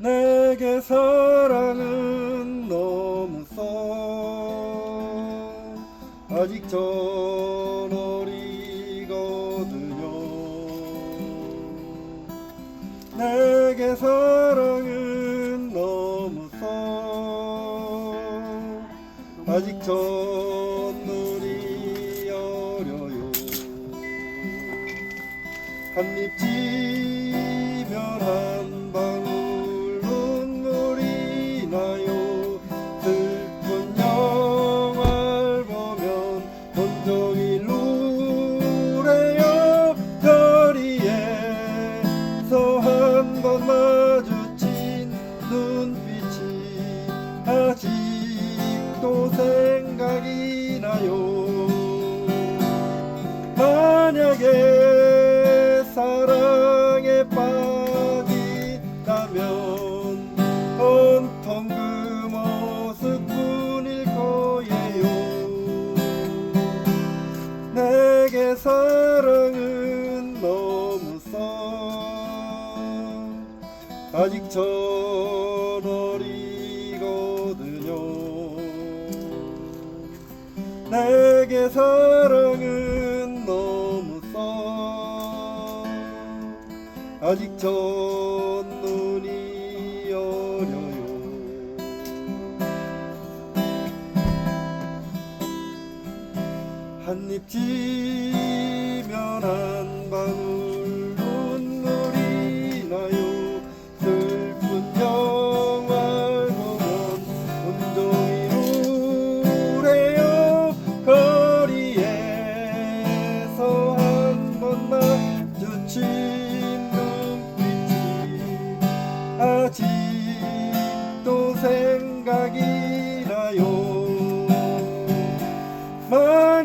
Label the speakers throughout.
Speaker 1: 내게 사랑은 너무 써. 아직 전 어리거든요. 내게 사랑은 너무 써. 아직 전 눈이 어려요. 한입 지면 한 한 번 마주친 눈빛이 아직도 생각이 나요. 만약에 아직 전 어리거든요. 내게 사랑은 너무 써. 아직 전 눈이 어려요. 한입 지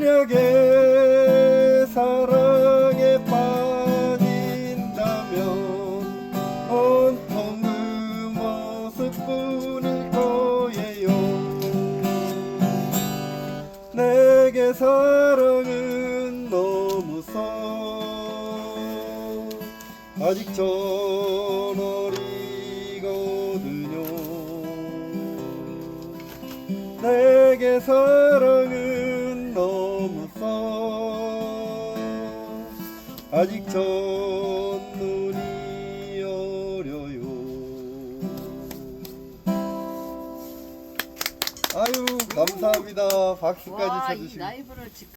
Speaker 1: 만약에 사랑에 빠진다면 온통 그 모습뿐일 거예요. 내게 사랑은 너무 써. 아직 전 어리거든요. 내게 사랑은 아직 전 눈이 어려요. 아유 감사합니다. 박수까지
Speaker 2: 와, 이
Speaker 1: 쳐주시고.
Speaker 2: 라이브를 직